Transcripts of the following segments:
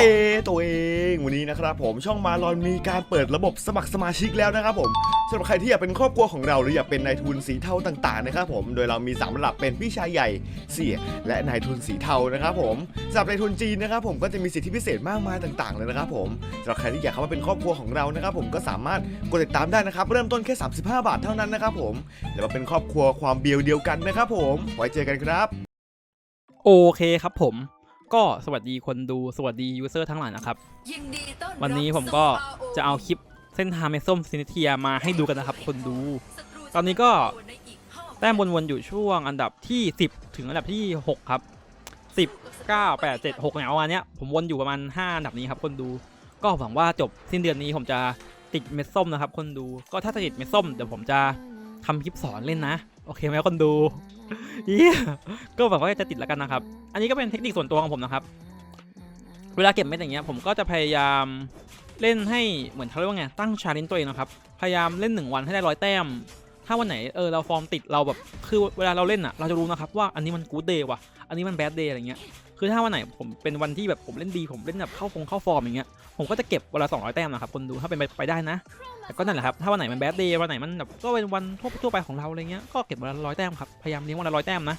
เปตัวเอง วันนี้นะครับผมช่องมาลอนมีการเปิดระบบสมัครสมาชิกแล้วนะครับผมสำหรับใครที่อยากเป็นครอบครัวของเราหรืออยากเป็นนายทุนสีเทาต่างๆนะครับผมโดยเรามีสามระดับเป็นพี่ชายใหญ่เสี่ยและนายทุนสีเทานะครับผมสำหรับนายทุนจีนนะครับผมก็จะมีสิทธิพิเศษมากมายต่างๆเลยนะครับผมสำหรับใครที่อยากเข้ามาเป็นครอบครัวของเรานะครับผมก็สามารถกดติดตามได้นะครับเริ่มต้นแค่ 35 บาทเท่านั้นนะครับผมแล้วมาเป็นครอบครัวความเบียวเดียวกันนะครับผมไว้เจอกันครับ โอเคครับผม ก็สวัสดีคนดูสวัสดียูเซอร์ทั้งหลายนะครับยินดีต้อนรับ วันนี้ผมก็จะเอาคลิปเส้นทางเมส้มซินิเทียมาให้ดูกันนะครับ คนดู ตอนนี้ก็แต้มวนๆอยู่ช่วงอันดับที่ 10 ถึงอันดับที่ 6 ครับ 10 9 8 7 6เนี่ยประมาณเนี้ยผมวนอยู่ประมาณ 5 อันดับนี้ครับ คนดู ก็หวังว่าจบสิ้นเดือนนี้ผมจะติดเม็ดส้มนะครับ คนดู ก็ถ้าจะติดเม็ดส้มเดี๋ยวผมจะทำคลิปสอนเล่นนะ โอเคไหมคนดูเยี่ยก็หวังว่าจะติดแล้วกันนะครับ อันนี้ก็เป็นเทคนิคส่วนตัวของผมนะครับ เวลาเก็บเม็ดอย่างเงี้ยผมก็จะพยายามเล่นให้เหมือนเขาเรียกว่าไงตั้งชาเลนจ์ตัวเองนะครับ พยายามเล่นหนึ่งวันให้ได้ร้อยแต้ม ถ้าวันไหนเออเราฟอร์มติดเราแบบคือเวลาเราเล่นอะเราจะรู้นะครับว่าอันนี้มันกู๊ดเดย์ว่ะอันนี้มันแบดเดย์อะไรเงี้ยคือถ้าวันไหนผมเป็นวันที่แบบผมเล่นดีผมเล่นแบบเข้าฟงเข้าฟอร์มอย่างเงี้ยผมก็จะเก็บเวลา200แต้มนะครับคนดูถ้าเป็นไปได้นะแต่ก็นั่นแหละครับถ้าวันไหนมันแบดเดย์วันไหนมันแบบก็เป็นวันทั่วทั่วไปของเราอะไรเงี้ยก็เก็บวันละร้อยแต้มครับพยายามเลี้ยงวันละร้อยแต้มนะ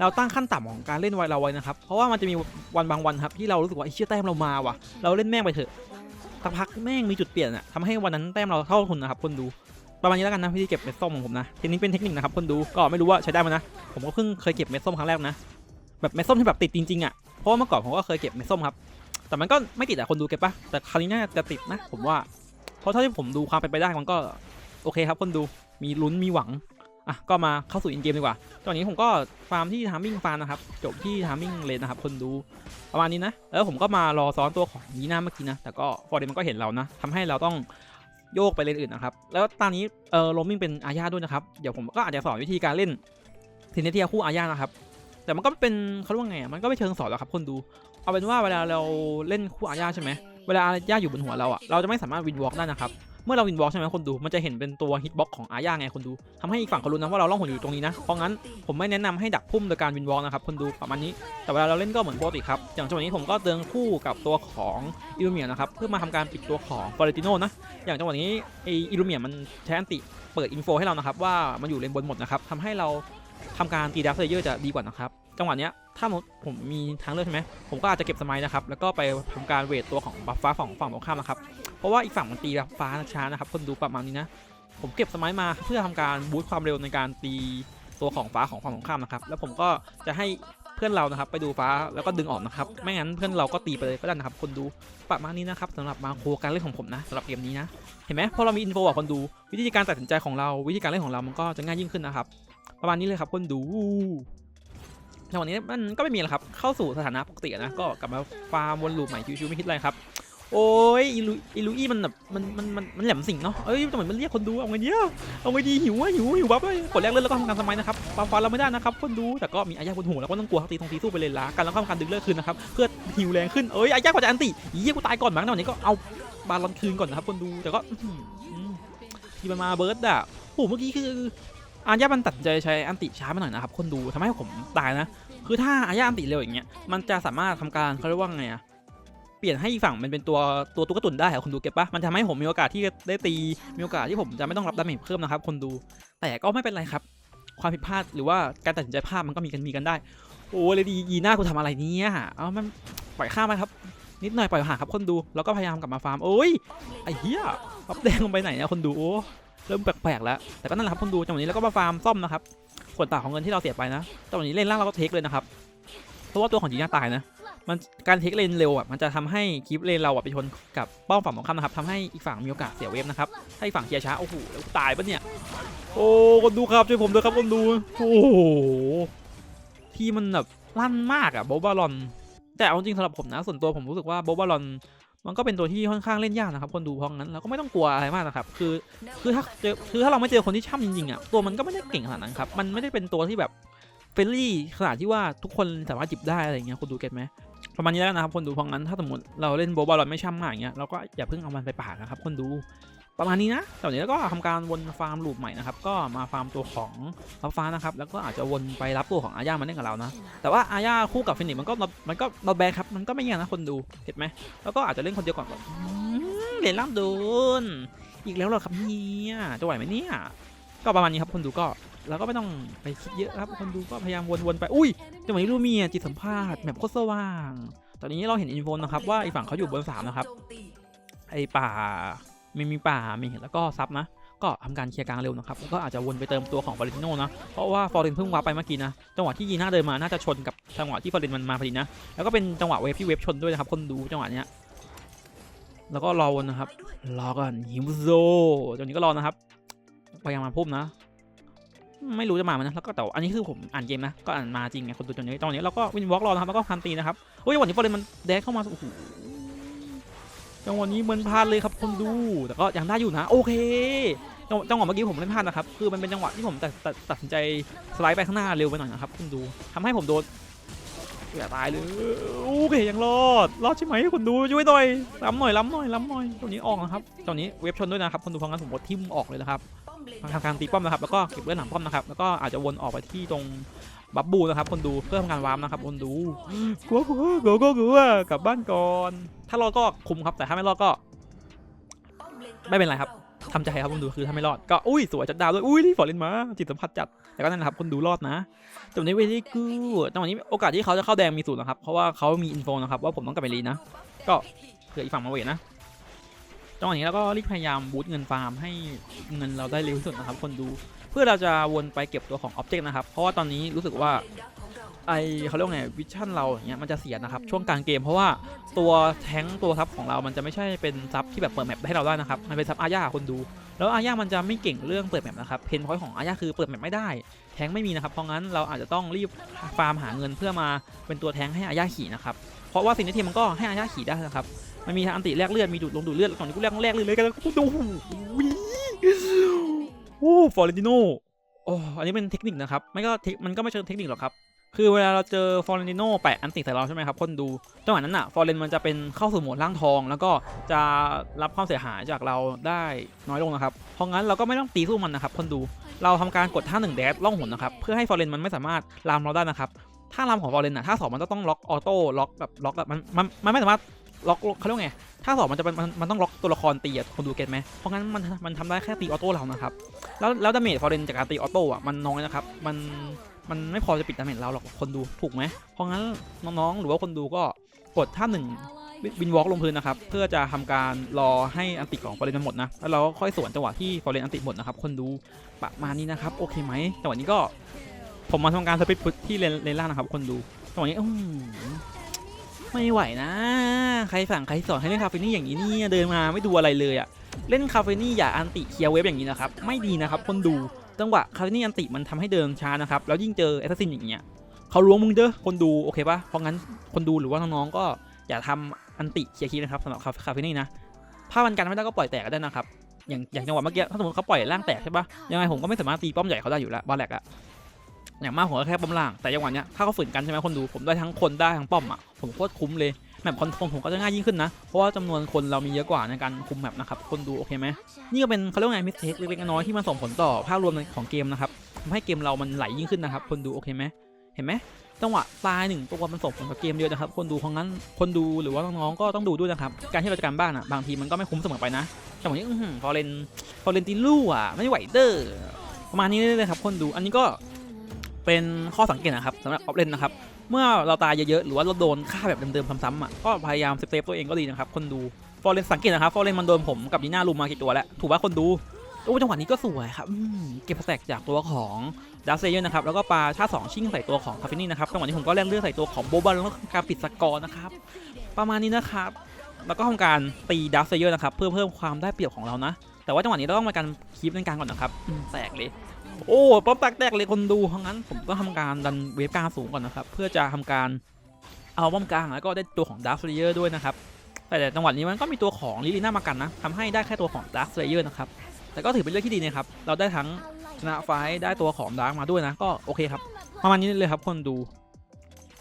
เราตั้งขั้นต่ำของการเล่นไวเราไว้นะครับเพราะว่ามันจะมีวันบางวันครับที่เรารู้สึกว่าไอ้เชี่ยแต้มเรามาว่ะ เราเล่นแม่งไปเถอะสักพักแม่งมีจุดเปลี่ยนอะทำให้วันนั้นแต้มเราเท่าทุนนะครับคนดู ประมาณนี้แล้วกันนะวิธีเก็บเม็ดส้มของผมนะเทคนิคเป็นเทคนิคนะครับคนดูก็ไม่รู้ว่าใช้ได้ไหมนะ ผมก็เพิ่งเคยเก็บเม็ดส้มครั้งแรกนะแบบเม็ดส้มที่แบบติดจริงๆอะเพราะว่าเมื่อก่อนผมก็เคยเก็บเม็ดส้มครับแต่มันก็ไม่ติดอะคนดูเก็บปะแต่คราวนี้น่าจะติดนะ ผมว่าเพราะเท่าที่ผมดูความเป็นไปได้มันก็โอเคครับคนดูมีลุ้นมีหวังอะก็มาเข้าสู่อินเกมดีกว่า ตอนนี้ผมก็ฟาร์มที่ทามมิ่งฟาร์มนะครับ จบที่ทามมิ่งเลนนะครับ คนดูประมาณนี้นะ แล้วผมก็มารอซ้อนตัวของยีน่าเมื่อกี้นะ แต่ก็ฟอร์เดมันก็เห็นเรานะทำให้เราต้อง โยกไปเลนอื่นนะครับ แล้วตอนนี้เออโรมมิ่งเป็นอาญาด้วยนะครับ เดี๋ยวผมก็อาจจะสอนวิธีการเล่นทีเนเทียคู่อาญานะครับ แต่มันก็เป็นเขาเรียกว่าไงมันก็ไม่เชิงสอนหรอกครับคนดู เอาเป็นว่าเวลาเราเล่นคู่อาญาใช่ไหมเวลาอาญาอยู่บนหัวเราอะเราจะไม่สามารถวินวอล์กได้นะครับ เมื่อเราวินบ็อกใช่ไหมคนดูมันจะเห็นเป็นตัวฮิตบ็อกของอาญาไงคนดูทำให้อีกฝั่งเขารู้นะว่าเราล่องหนอยู่ตรงนี้นะเพราะงั้นผมไม่แนะนำให้ดักพุ่มโดยการวินบ็อกนะครับคนดูประมาณนี้ แต่เวลาเราเล่นก็เหมือนปกติครับอย่างจังหวะนี้ผมก็เดินคู่กับตัวของอิลูเมียนะครับเพื่อมาทำการปิดตัวของฟอร์เรติโนนะอย่างจังหวะนี้ไออิลูเมียมันใช้อันติเปิดอินโฟให้เรานะครับว่ามันอยู่เลนบนหมดนะครับทำให้เราทำการตีดักเซเยอร์จะดีกว่านะครับ จังหวะเนี้ยถ้าผมมีทางเลือกใช่ไหมผมก็อาจจะเก็บสมัยนะครับแล้วก็ไปทำการเวทตัวของบัฟฟ้าของฝั่งตรงข้ามนะครับเพราะว่าอีกฝั่งมันตีแบบฟ้าช้านะครับคนดูประมาณนี้นะผมเก็บสมัยมาเพื่อทำการบูสต์ความเร็วในการตีตัวของฟ้าของฝั่งตรงข้ามนะครับแล้วผมก็จะให้เพื่อนเรานะครับไปดูฟ้าแล้วก็ดึงออกนะครับไม่งั้นเพื่อนเราก็ตีไปเลยก็ได้นะครับคนดูประมาณนี้นะครับสำหรับมาโครการเล่นของผมนะสำหรับเกมนี้นะเห็นไหมพอเรามีอินโฟบอกคนดู วิธีการตัดสินใจของเราวิธีการเล่นของเรามันก็จะง่ายยิ่งขึ้นนะครับประมาณนี้เลยครับคนดู ในวันนี้มันก็ไม่มีแล้วครับ เข้าสู่สถานะปกตินะ ก็กลับมาฟาร์มวนลูปใหม่ชิวๆไม่คิดอะไรครับ โอ้ยอีลูอีลูอี้มันแบบมันมันมันมันแหลมสิงเนาะ เอ้ยทำไมมันเรียกคนดูเอาไงเนี่ยเอาไงดีหิวอะหิวหิวบัฟเลยกดแรกเลือดแล้วก็ทำการสมัยนะครับปาฟ้าเราไม่ได้นะครับคนดู แต่ก็มีอายาบนหัวแล้วก็ต้องกลัวตีทงตีสู้ไปเลยละกันแล้วก็ทำการดึงเลือดคืนนะครับ เพื่อหิวแรงขึ้น เอ้ยอายากว่าจะอันติยี่กูตายก่อนมั้งนะวันนี้ก็เอาบาลอนคืนก่อนนะครับคนดู แต่ก็ที่มันมาเบิร์ดอะโอ้เมื่อกี้คืออายามันตัดใจใช้อันติช้าไปหน่อยนะครับคนดูทำให้ผมตายนะ คือถ้าอายาอันติเร็วอย่างเงี้ยมันจะสามารถทำการเขาเรียกว่าไงอะเปลี่ยนให้อีกฝั่งมันเป็นตัวตัวตุ๊กตุนได้ครับคนดูเก็บปะมันทำให้ผมมีโอกาสที่จะได้ตีมีโอกาสที่ผมจะไม่ต้องรับดาเมจเพิ่มนะครับคนดู แต่ก็ไม่เป็นไรครับ ความผิดพลาดหรือว่าการตัดสินใจพลาดมันก็มีกันมีกันได้ โอ้เลยดียีหน้ากูทำอะไรเนี่ยเอามันปล่อยข้ามไปครับ นิดหน่อยปล่อยห่างครับคนดูแล้วก็พยายามกลับมาฟาร์มโอ้ยไอ้เหี้ยรับแดงลงไปไหนเนี่ยคนดูโอ้เริ่มแปลกๆแล้วแต่ก็นั่นแหละครับคนดูจังหวะนี้แล้วก็มาฟาร์มซ่อมนะครับ ผลต่างของเงินที่เราเสียไปนะจังหวะนี้เล่นล่างเราก็เทคเลยนะครับเพราะว่าตัวของจีน่าตายนะมันการเทคเลนเร็วอะมันจะทำให้คลิปเลนเราอะไปชนกับป้อมฝั่งตรงข้ามนะครับทำให้อีกฝั่งมีโอกาสเสียเวฟนะครับถ้าอีกฝั่งเคลียร์ช้าโอ้โหแล้วตายปะเนี่ยโอ้คนดูครับช่วยผมด้วยครับคนดูโอ้โหที่มันแบบลั่นมากอะโบบาลอนแต่เอาจริงสำหรับผมนะส่วนตัวผมรู้สึกว่าโบบาลอน มันก็เป็นตัวที่ค่อนข้างเล่นยากนะครับ คนดูเพราะงั้นเราก็ไม่ต้องกลัวอะไรมากนะครับ คือคือถ้าเจอคือถ้าเราไม่เจอคนที่ช่ำจริงๆอะตัวมันก็ไม่ได้เก่งขนาดนั้นครับมันไม่ได้เป็นตัวที่แบบเฟรนลี่ขนาดที่ว่าทุกคนสามารถจิบได้อะไรอย่างเงี้ยคนดูเก็ตไหมประมาณนี้แล้วกันนะครับคนดูเพราะงั้นถ้าสมมติเราเล่นโบบอลลอนไม่ช่ำมากอย่างเงี้ยเราก็อย่าเพิ่งเอามันไปปากนะครับคนดู ประมาณนี้นะต่วันนี้ก็ทำการวนฟาร์มลูปใหม่นะครับ ก็มาฟาร์มตัวของฟ้าฟ้านะครับ แล้วก็อาจจะวนไปรับตัวของอาญามาเล่นกับเรานะ แต่ว่าอาญาคู่กับฟินิกมันก็มันก็นอแบกครับ มันก็ไม่แย่นะคนดู เห็นไหม แล้วก็อาจจะเล่นคนเดียวก่อนแบบอืมเล่นล่ำโดน อีกแล้วเหรอครับเนี่ยจะไหวไหมเนี่ย ก็ประมาณนี้ครับคนดูก็แล้วก็ไม่ต้องไปคิดเยอะครับ คนดูก็พยายามวนๆไป อุ้ยจังหวะนี้ลูเมียจิตสัมภาษณ์แบบโคตรสว่าง ตอนนี้เราเห็นอินโฟนนะครับว่าอีกฝั่งเขาอยู่บนสามนะครับ ไอป่า ม่มีป่ามีเห็นแล้วก็ซับนะ ก็ทำการเคลียร์กลางเร็วนะครับแล้วก็อาจจะวนไปเติมตัวของฟอร์เรนโนนะเพราะว่าฟอร์เรนเพิ่งวาไปเมื่อกี้นะจังหวะที่ยีน่าเดินมาน่าจะชนกับจังหวะที่ฟอร์เรนมันมาพอดีนะแล้วก็เป็นจังหวะเวฟที่เวฟชนด้วยนะครับคนดูจังหวะเนี้ยแล้วก็รอวนนะครับรอก่อนฮิมโซตอนนี้ก็รอนะครับพยายามมาพุ่มนะ ไม่รู้จะมาไหมนะแล้วก็แต่อันนี้คือผมอ่านเกมนะก็อ่านมาจริงไงคนดูจนนี้ตอนนี้เราก็วินวอล์กรอนะครับแล้วก็คันตีนะครับเฮ้ยวันนี้ฟอร์เรนมันแดกเข้ามาโอ้โห จังหวะนี้เหมือนพลาดเลยครับคนดู แต่ก็ยังได้อยู่นะ โอเคจังหวะจังหวะเมื่อกี้ผมเล่นพลาดนะครับ คือมันเป็นจังหวะที่ผมตัดตัดตัดสินใจสไลด์ไปข้างหน้าเร็วไปหน่อยนะครับคุณดูทำให้ผมโดนอย่าตายเลย โอเคยังรอด รอดใช่ไหมคุณดูช่วยหน่อยล้ำหน่อยล้ำหน่อยล้ำหน่อยตรงนี้ออกนะครับตรงนี้เว็บชนด้วยนะครับคนดูเพราะงั้นผมกดทิมออกเลยนะครับทำการตีป้อมนะครับ แล้วก็เก็บเลือดหลังป้อมนะครับ แล้วก็อาจจะวนออกไปที่ตรง บับบูนะครับคนดูเพื่อทำการวาร์มนะครับคนดูกลัวกลัวกลัวกลัวกลัวกลับบ้านก่อน ถ้ารอดก็คุ้มครับแต่ถ้าไม่รอดก็ ไม่เป็นไรครับทำใจครับคนดูคือถ้าไม่รอดก็อุ้ยสวยจัดดาวด้วยอุ้ยที่ฟอร์เรนมาจิตสัมผัสจัดแต่ก็นั่นแหละครับคนดูรอดนะตรงนี้เวลี่กูจังหวะนี้โอกาสที่เขาจะเข้าแดงมีสูงนะครับเพราะว่าเขามีอินโฟนะครับว่าผมต้องกลับไปรีนะ ก็เผื่ออีกฝั่งมาเวทนะจังหวะนี้เราก็รีบพยายามบูตเงินฟาร์มให้เงินเราได้เร็วที่สุดนะครับคนดู เพื่อเราจะวนไปเก็บตัวของอ็อบเจกต์นะครับ เพราะว่าตอนนี้รู้สึกว่าไอเขาเรียกว่าไงวิชั่นเราอย่างเงี้ยมันจะเสียนะครับ ช่วงกลางเกมเพราะว่าตัวแท้งตัวซับของเรามันจะไม่ใช่เป็นซับที่แบบเปิดแมปให้เราได้นะครับ มันเป็นซับอาญาคนดู แล้วอาญามันจะไม่เก่งเรื่องเปิดแมปนะครับเพนพอยต์ของอาญาคือเปิดแมปไม่ได้ แท้งไม่มีนะครับ เพราะงั้นเราอาจจะต้องรีบฟาร์มหาเงินเพื่อมาเป็นตัวแท้งให้อาญาขี่นะครับเพราะว่าสิ่งที่ทีมมันก็ให้อาญาขี่ได้นะครับมันมีทั้งอันติแลกเลือดมีดูดลงดูดเลือดตอนนี้กูแลกแลกเลยเลยกันกูดู โอ้ฟอร์เรนติโนโอ้อันนี้เป็นเทคนิคนะครับ ไม่ก็เทคมันก็ไม่เชิงเทคนิคหรอกครับ คือเวลาเราเจอฟอร์เรนติโนแปะอันติใส่เราใช่ไหมครับ คนดู จังหวะนั้นอะฟอร์เรนมันจะเป็นเข้าสู่โหมดร่างทอง แล้วก็จะรับความเสียหายจากเราได้น้อยลงนะครับ เพราะงั้นเราก็ไม่ต้องตีสู้มันนะครับ คนดู เราทำการกดท่าหนึ่งแดดล่องหนนะครับ เพื่อให้ฟอร์เรนมันไม่สามารถลามเราได้นะครับท่ารามของฟอร์เรนอะท่าสองมันจะต้องล็อกออโต้ล็อกแบบล็อกแบบมันมันมันไม่สามารถล็อกเขาเรียกไง ท่าสองมันจะนมันมันต้องล็อกตัวละครตีอะคนดูเก็ตไหมเพราะงั้นมันมันทำได้แค่ตีออโต้เรานะครับ แล้วแล้วดาเมจฟอร์เรนจากการตีออโต้อะมันน้อยนะครับ มันมันไม่พอจะปิดดาเมจเราหรอกคนดูถูกไหมเพราะงั้นน้องๆหรือว่าคนดูก็กดท่าหนึ่งวินวอล์กลงพื้นนะครับ เพื่อจะทำการรอให้อันติของฟอร์เรนมันหมดนะ แล้วเราก็ค่อยสวนจังหวะที่ฟอร์เรนอันติหมดนะครับ คนดูประมาณนี้นะครับ โอเคไหมจังหวะนี้ก็ผมมาทำการสปิดพุทที่เลนเลนล่างนะครับ คนดูจังหวะนี้อื้ ไม่ไหวนะ ใครสั่งใครสอนให้เล่นคาเฟนี่อย่างนี้เนี่ยเดินมาไม่ดูอะไรเลยอะเล่นคาเฟนี่อย่าอันติเคลียร์เวฟอย่างนี้นะครับไม่ดีนะครับคนดูจังหวะคาร์นี่อันติมันทำให้เดินช้านะครับแล้วยิ่งเจอแอสซัสซินอย่างเงี้ยเขาล้วงมึงเด้อคนดูโอเคปะเพราะงั้นคนดูหรือว่าน้องๆก็อย่าทำอันติเคลียร์คีนะครับสำหรับคาคาเฟนี่นะถ้ามันกันไม่ได้ก็ปล่อยแตกก็ได้นะครับอย่างอย่างจังหวะเมื่อกี้ถ้าสมมติเขาปล่อยร่างแตกใช่ปะยังไงผมก็ไม่สามารถตีป้อมใหญ่เขาได้อยู่แล้วบอลแลกอะ อย่างมากผมก็แค่ป้อมล่างแต่จังหวะเนี้ยถ้าเขาฝืนกันใช่ไหมคนดูผมได้ทั้งคนได้ทั้งป้อมอะผมโคตรคุ้มเลยแมปคอนโทรลผมก็จะง่ายยิ่งขึ้นนะ เพราะว่าจำนวนคนเรามีเยอะกว่าในการคุมแมปนะครับ คนดูโอเคไหม นี่ก็เป็นเขาเรียกว่าไงมิสเทคเล็กๆน้อยๆที่มันส่งผลต่อภาพรวมของเกมนะครับทำให้เกมเรามันไหลยิ่งขึ้นนะครับ คนดูโอเคไหม เห็นไหมจังหวะตายหนึ่งตัวมันส่งผลต่อเกมเยอะนะครับ คนดูเพราะงั้นคนดูหรือว่าน้องๆก็ต้องดูด้วยนะครับ การที่เราจะการบ้านอะบางทีมันก็ไม่คุ้มเสมอไปนะจังหวะนี้อื้อเรนฟอเรนติลูอะไม่ไหวเด้อประมาณนี้เลยครับคนดูอันนี้ก็ เป็นข้อสังเกตนะครับสำหรับออฟเลนนะครับ เมื่อเราตายเยอะๆ หรือว่าเราโดนฆ่าแบบเดิมๆซ้ำๆอะก็พยายามเซฟตัวเองก็ดีนะครับ คนดูฟอร์เรนสังเกตนะครับฟอร์เรนมันโดนผมกับดีน่าลุมมากี่ตัวแล้ว ถูกว่าคนดูโอ้จังหวะนี้ก็สวยครับเก็บแตกจากตัวของดัซเซเยอร์นะครับแล้วก็ปลาชาสองชิ่งใส่ตัวของคาเฟนี่นะครับจังหวะนี้ผมก็แลกเลือดใส่ตัวของโบบอลแล้วก็การปิดสกอร์นะครับประมาณนี้นะครับแล้วก็ทำการตีดัซเซเยอร์นะครับเพื่อเพิ่มความได้เปรียบของเรานะ แต่ว่าจังหวะนี้เราต้องมาการคีปในกลางก่อนนะครับแตกเลย โอ้ป๊อปแตกแตกเลยคนดูเพราะงั้นผมต้องทำการดันเวฟกลางสูงก่อนนะครับ เพื่อจะทำการเอาป้อมกลางแล้วก็ได้ตัวของดาร์คเลเยอร์ด้วยนะครับแต่จังหวะนี้มันก็มีตัวของลิลิน่ามากันนะทำให้ได้แค่ตัวของดาร์คเลเยอร์นะครับ แต่ก็ถือเป็นเรื่องที่ดีนะครับ เราได้ทั้งชนะไฟได้ตัวของดาร์กมาด้วยนะ ก็โอเคครับ ประมาณนี้เลยครับคนดู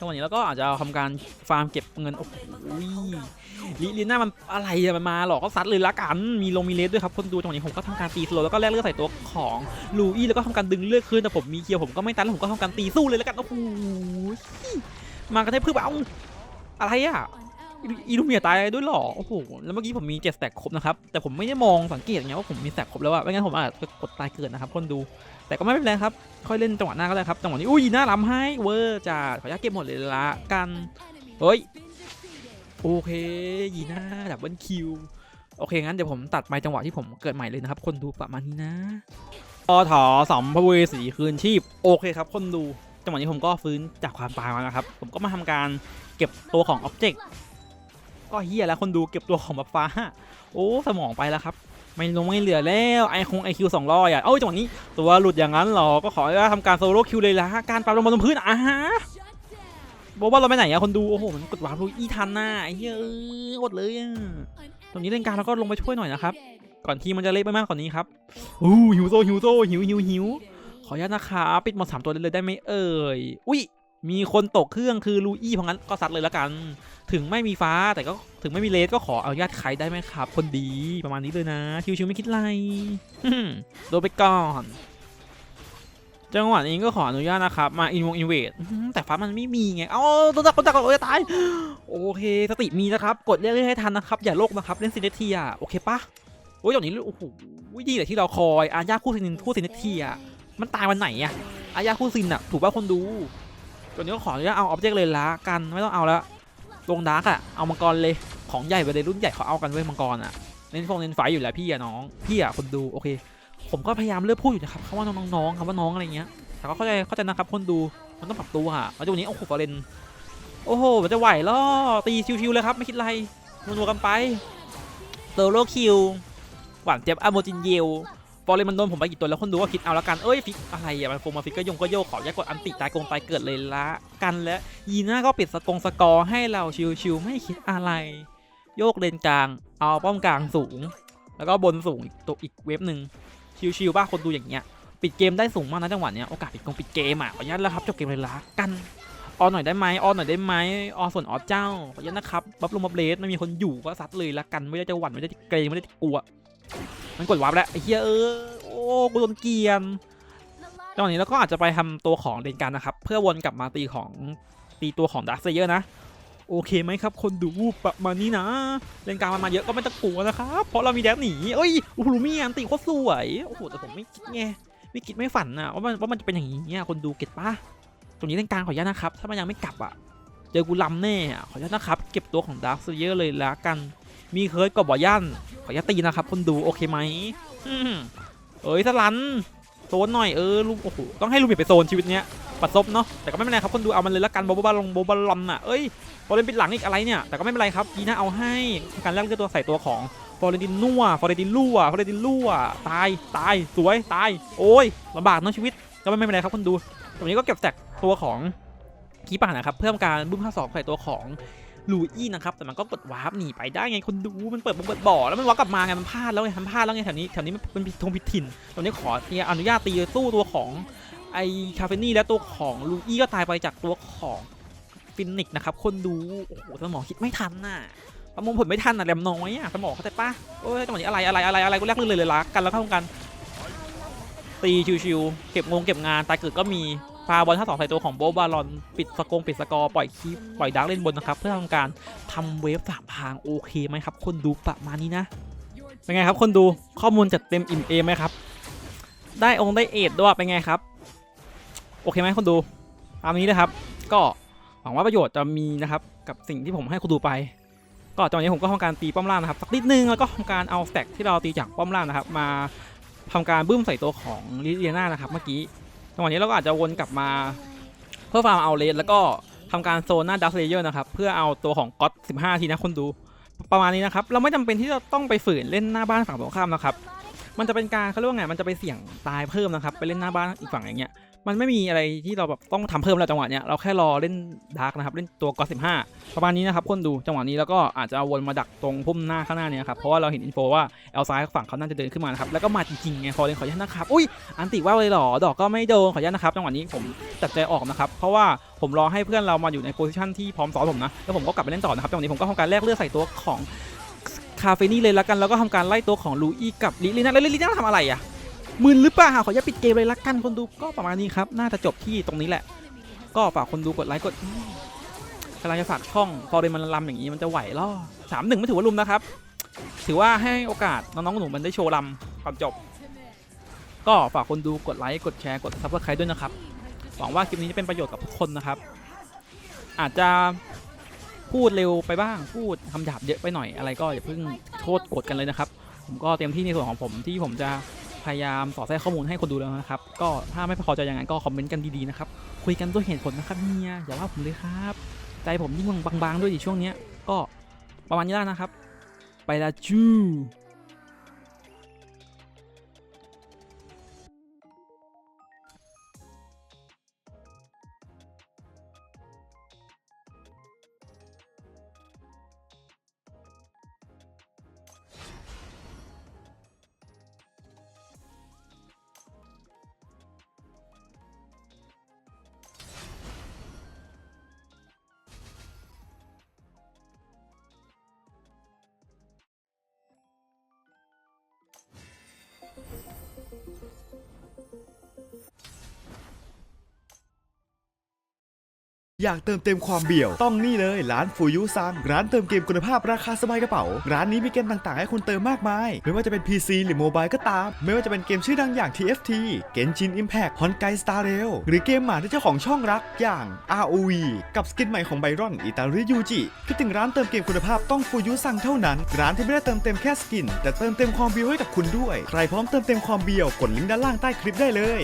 จังหวะนี้แล้วก็อาจจะทำการฟาร์มเก็บเงิน โอ้โหลิลิน่ามันอะไรอะมันมาหรอกก็ซัดเลยละกัน มีลงมีเลสด้วยครับคนดูจังหวะนี้ผมก็ทำการตีสโลแล้วก็แลกเลือดใส่ตัวของลูอี้แล้วก็ทำการดึงเลือดคืนแต่ผมมีเคียวผมก็ไม่ตันแล้วผมก็ทำการตีสู้เลยละกัน โอ้โห มากระแทกเพื่อเอาอะไรอะ อีลูเมียตายด้วยหรอ โอ้โห แล้วเมื่อกี้ผมมีเจ็ดแตกครบนะครับ แต่ผมไม่ได้มองสังเกตไงว่าผมมีแตกครบแล้วอะไม่งั้นผมอาจจะกดตายเกิดนะครับคนดู แต่ก็ไม่เป็นไรครับ ค่อยเล่นจังหวะหน้าก็ได้ครับ จังหวะนี้ อุ้ยหน้าล้ำให้เวอร์จัดขออนุญาตเก็บหมดเลยละกัน เฮ้ย โอเคยีน่าดับเบิลคิว โอเคงั้นเดี๋ยวผมตัดไปจังหวะที่ผมเกิดใหม่เลยนะครับ คนดูประมาณนี้นะอถอสมพเวสีคืนชีพ โอเคครับ คนดู จังหวะนี้ผมก็ฟื้นจากความตายมานะครับ ผมก็มาทำการเก็บตัวของอ็อบเจกต์ ก็เฮียแล้วคนดูเก็บตัวของบัฟฟ้า โอ้สมองไปแล้วครับ ไม่ลงไม่เหลือแล้วไอคงไอคิวสองร้อยอะเอ้ยจังหวะนี้ ตัวหลุดอย่างนั้นเหรอ ก็ขออนุญาทำการโซโล่คิวเลยละการปรับลงมาบนพื้นอะฮะบอกว่าเราไปไหนอะคนดูโอ้โหมันกดวาร์ปลูอีทันน่ะไอ้เหี้ยเอออดเลยอะตรงนี้เล่นการเราก็ลงไปช่วยหน่อยนะครับก่อนที่มันจะเละไปมากกว่านี้ครับอู้หิวโซหิวโซหิวหิวหิวขออนุญาตนะคะปิดหมดสามตัวเลยได้ไหมเอ่ยอุ้ย มีคนตกเครื่องคือลูอี้เพราะงั้นก็ซัดเลยละกัน ถึงไม่มีฟ้าแต่ก็ถึงไม่มีเลสก็ขออนุญาตใครได้ไหมครับ คนดีประมาณนี้เลยนะ ชิวๆไม่คิดไรโดนไปก่อนจังหวะนี้ก็ขออนุญาตนะครับ มาอินวงอินเวดแต่ฟ้ามันไม่มีไงเอ้าตัวจักรตัวจักโอ้ยตาย โอเคสติมีนะครับ กดเรียกให้ทันนะครับ อย่าโลกนะครับ เล่นซินเนเทียโอเคปะโอ้ยอย่างนี้โอ้โหดีเลยที่เราคอยอาญาคู่ซินคู่ซินเนเทียมันตายวันไหนอะอาญาคู่ซินอะถูกป่ะคนดู ตัวนี้ก็ขออนุญาตเอาออบเจกต์เลยละกันไม่ต้องเอาแล้วลงดาร์กอะเอามังกรเลยของใหญ่ไปเลยรุ่นใหญ่เขาเอากันเว้ยมังกรอะเน้นฟงเน้นไฟอยู่แล้วพี่อะน้องพี่อะคนดูโอเค ผมก็พยายามเลือกพูดอยู่นะครับคำว่าน้องๆคำว่าน้องอะไรเงี้ยแต่ก็เข้าใจเข้าใจนะครับคนดูมันต้องปรับตัวอะแล้วจังหวะนี้โอ้โหฟอร์เรนโอ้โหมันจะไหวล่อตีชิวๆเลยครับไม่คิดอะไรนัวๆกันไปโซโลคิวหวานเจี๊ยบอะโมจินเยล ฟอร์เรนมันโดนผมไปกี่ตัวแล้วคนดูว่าคิดเอาแล้วกัน เอ้ยฟิกอะไรอะมันโฟมาฟิกก็ยงก็โยกขอแยกกดอันติตายกงตายเกิดเลยละกันและยีน่าก็ปิดสกงสกอร์ให้เราชิวๆไม่คิดอะไร โยกเลนกลาง เอาป้อมกลางสูง แล้วก็บนสูงอีกตัวอีกเวฟหนึ่งชิวๆบ้าคนดูอย่างเงี้ยปิดเกมได้สูงมากนะจังหวะเนี้ยโอกาสปิดกงปิดเกมอะขออนุญาตแล้วครับจบเกมเลยละกันออนหน่อยได้ไหมออนหน่อยได้ไหมออนส่วนออเจ้าขออนุญาตนะครับบัฟลงบัฟเลสไม่มีคนอยู่ก็ซัดเลยละกันไม่ได้จะหวั่นไม่ได้เกรงไม่ได้กลัว มันกดวาร์ปแล้วไอ้เหี้ยเออโอ้กูโดนเกียนจังหวะนี้เราก็อาจจะไปทำตัวของเลนกันนะครับ เพื่อวนกลับมาตีของตีตัวของดักเซเยอร์นะ โอเคไหมครับ คนดูประมาณนี้นะเลนกลางมันมาเยอะก็ไม่ต้องกลัวนะครับเพราะเรามีแดกหนีเอ้ยโอ้โหมีอันตีโคตรสวยโอ้โหแต่ผมไม่คิดไงไม่คิดไม่ฝันนะว่ามันว่ามันจะเป็นอย่างนี้เนี่ยคนดูเก็ตปะตรงนี้เลนกลางขออนุญาตนะครับ ถ้ามันยังไม่กลับอะเจอกูลำแน่อะขออนุญาตนะครับ เก็บตัวของดักเซเยอร์เลยละกัน มีเคิร์ดกับบ่อย่านขออนุญาตตีนะครับคนดูโอเคไหมเอ้ยสลันโซนหน่อยเออลูกโอ้โหต้องให้ลูกเมียไปโซนชีวิตเนี้ยปัดซบเนาะแต่ก็ไม่เป็นไรครับคนดูเอามันเลยละกันโบบาลงโบบาลอนอะเอ้ยฟอร์เรนปิดหลังอีกอะไรเนี่ยแต่ก็ไม่เป็นไรครับยีน่าเอาให้การแลกเลือดตัวใส่ตัวของฟอร์เรนดินนัวฟอร์เรนดินรั่วฟอร์เรนดินรั่วตายตายสวยตายโอ้ยลำบากเนาะชีวิตก็ไม่เป็นไรครับคนดูตรงนี้ก็เก็บแตกตัวของคีป่านะครับเพิ่มการบึ้มค่าสองใส่ตัวของ ลูอี้นะครับแต่มันก็กดวาร์ปหนีไปได้ไงคนดูมันเปิดบงเปิดบ่อแล้วมันวาร์ปกลับมาไงมันพลาดแล้วไงมันพลาดแล้วไงแถวนี้แถวนี้มันผิดทงผิดถิ่นตอนนี้ขอเอนุญาตตีสู้ตัวของไอคาเฟนี่และตัวของลูอี้ก็ตายไปจากตัวของฟินิกนะครับคนดูโอ้โหสมองคิดไม่ทันน่ะประมงผลไม่ทันน่ะแรมน้อยอะสมองเขาใจปะโอ้ยจังหวะนี้อะไรอะไรอะไรอะไรกูแลกเลยเลยเลยละกันแล้วเข้ากันตีชิวๆเก็บงงเก็บงานตายเกิดก็มี ฟาบอลท่าสองใส่ตัวของโบบาลอนปิดสกงปิดสกอร์ปล่อยคีปปล่อยดักเล่นบนนะครับ เพื่อทำการทำเวฟสามพางโอเคไหมครับ คนดูประมาณนี้นะเป็นไงครับ คนดูข้อมูลจัดเต็มอิ่มเอมไหมครับ ได้องค์ได้เอ็ดด้วยเป็นไงครับ โอเคไหมคนดูตามนี้นะครับ ก็หวังว่าประโยชน์จะมีนะครับกับสิ่งที่ผมให้คุณดูไป ก็ตอนนี้ผมก็ทำการตีป้อมล่างนะครับสักนิดนึงแล้วก็ทำการเอาสแต็กที่เราตีจากป้อมล่างนะครับ มาทำการบึ้มใส่ตัวของลิเลียนานะครับเมื่อกี้ จังหวะนี้เราก็อาจจะวนกลับมาเพื่อฟาร์มเอาเลสแล้วก็ทำการโซนหน้าดัสเลเยอร์นะครับ เพื่อเอาตัวของก๊อต15 ทีนะคนดู ประมาณนี้นะครับ เราไม่จำเป็นที่จะต้องไปฝืนเล่นหน้าบ้านฝั่งตรงข้ามนะครับ มันจะเป็นการเขาเรียกว่าไง มันจะไปเสี่ยงตายเพิ่มนะครับ ไปเล่นหน้าบ้านอีกฝั่งอย่างเงี้ย มันไม่มีอะไรที่เราแบบต้องทำเพิ่มแล้วจังหวะเนี้ยเราแค่รอเล่นดาร์กนะครับเล่นตัวกอสิบห้าประมาณนี้นะครับคนดูจังหวะนี้แล้วก็อาจจะวนมาดักตรงพุ่มหน้าข้างหน้าเนี่ยครับเพราะว่าเราเห็นอินโฟว่าเอลซ้ายฝั่งเขาน่าจะเดินขึ้นมานะครับแล้วก็มาจริงๆไงฟอร์เรนขออนุญาตนะครับอุ้ยอันติว่าเลยหรอดอกก็ไม่โดนขออนุญาตนะครับจังหวะนี้ผมตัดใจออกนะครับเพราะว่าผมรอให้เพื่อนเรามาอยู่ในโพซิชันที่พร้อมซ้อนผมนะแล้วผมก็กลับไปเล่นต่อนะครับจังหวะนี้ผมก็ทำการแลกเลือดใส่ตัวของคาเฟนี่เลยละกันแล้วก็ทำการไล่ตัวของลูอี้กับลิลิน่าแล้วลิลิน่าทำอะไรอะ มึนหรือเปล่าขออนุญาปิดเกมเลยละกันคนดูก็ประมาณนี้ครับ น่าจะจบที่ตรงนี้แหละ ก็ฝากคนดูกดไลค์กดกำลังจะฝากช่องพอเรนมันลำอย่างนี้มันจะไหวล่อสามหนึ่งไม่ถือว่าลุมนะครับ ถือว่าให้โอกาสน้องๆหนูมันได้โชว์ลำก่อนจบ ก็ฝากคนดูกดไลค์กดแชร์กดซับสไครต์ด้วยนะครับหวังว่าคลิปนี้จะเป็นประโยชน์กับทุกคนนะครับ อาจจะพูดเร็วไปบ้างพูดคำหยาบเยอะไปหน่อยอะไรก็อย่าเพิ่งโทษกรธกันเลยนะครับ ผมก็เต็มที่ในส่วนของผมที่ผมจะ พยายามสอดแทรกข้อมูลให้คนดูแล้วนะครับ ก็ถ้าไม่พอใจยังนั้นก็คอมเมนต์กันดีๆนะครับ คุยกันด้วยเหตุผลนะครับเฮียอย่าว่าผมเลยครับ ใจผมยิ่งบางๆด้วยดิช่วงเนี้ยก็ประมาณนี้แล้วนะครับ ไปละจู อยากเติมเต็มความเบี่ยว ต้องนี่เลยร้านฟูยุซัง ร้านเติมเกมคุณภาพราคาสบายกระเป๋า ร้านนี้มีเกมต่างๆ ให้คุณเติมมากมาย ไม่ว่าจะเป็น PC หรือโมบายก็ตาม ไม่ว่าจะเป็นเกมชื่อดังอย่าง TFT Genshin Impact h o n k a i Star Rail หรือเกมหมาที่เจ้าของช่องรักอย่าง ROV กับสกินใหม่ของไบรอนอิตาลียูจิคิดถึงร้านเติมเกมคุณภาพต้องฟูยุซังเท่านั้น ร้านที่ไม่ได้เติมเต็มแค่สกิน แต่เติมเต็มความเบียวให้กับคุณด้วย ใครพร้อมเติมเต็มความเบียวกดลิงก์ด้านล่างใต้คลิปได้เลย